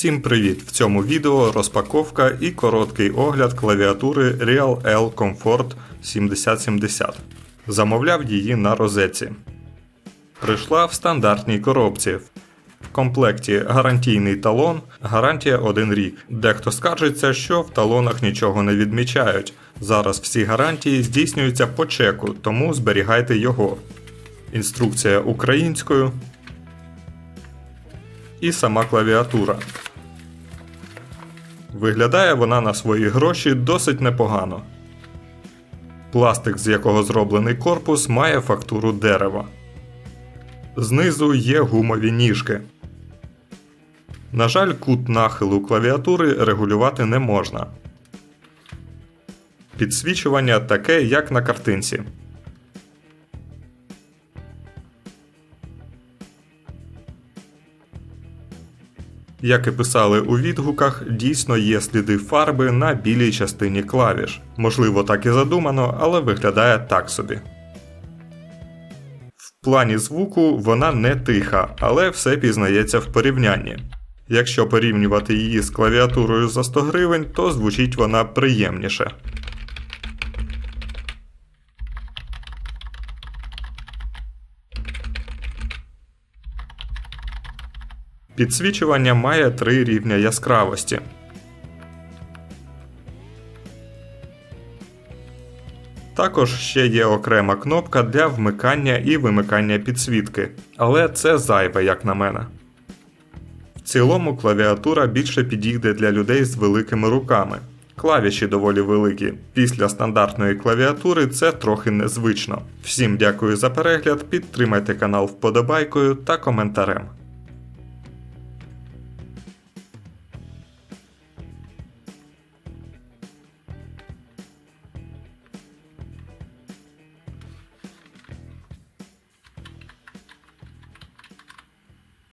Всім привіт! В цьому відео розпаковка і короткий огляд клавіатури Real L Comfort 7070. Замовляв її на розетці. Прийшла в стандартній коробці. В комплекті гарантійний талон, гарантія 1 рік. Дехто скаржиться, що в талонах нічого не відмічають. Зараз всі гарантії здійснюються по чеку, тому зберігайте його. Інструкція українською і сама клавіатура. Виглядає вона на свої гроші досить непогано. Пластик, з якого зроблений корпус, має фактуру дерева. Знизу є гумові ніжки. На жаль, кут нахилу клавіатури регулювати не можна. Підсвічування таке, як на картинці. Як і писали у відгуках, дійсно є сліди фарби на білій частині клавіш. Можливо, так і задумано, але виглядає так собі. В плані звуку вона не тиха, але все пізнається в порівнянні. Якщо порівнювати її з клавіатурою за 100 гривень, то звучить вона приємніше. Підсвічування має три рівня яскравості. Також ще є окрема кнопка для вмикання і вимикання підсвітки, але це зайве, як на мене. В цілому клавіатура більше підійде для людей з великими руками. Клавіші доволі великі. Після стандартної клавіатури це трохи незвично. Всім дякую за перегляд, підтримайте канал вподобайкою та коментарем.